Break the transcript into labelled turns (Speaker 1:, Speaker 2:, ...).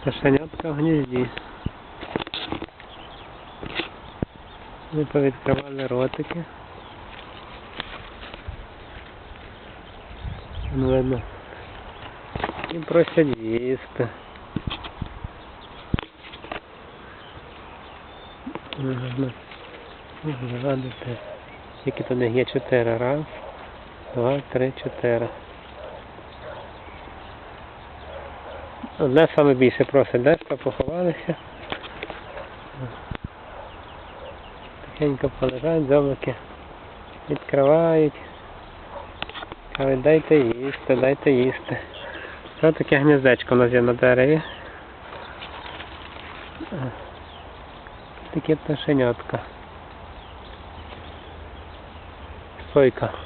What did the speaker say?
Speaker 1: Пташенятка в гнізді. Ми повідкривали ротики. Вон видно. І просять їсти. Можна то них є чотири. Раз, два, три, чотири. Одне саме більше просить, десь поховалися. Тихенько полежать, дзьобики відкривають. Кажуть, дайте їсти, дайте їсти. Ось таке гніздечко у нас є на дереві. Таке пташенятка. Сойка.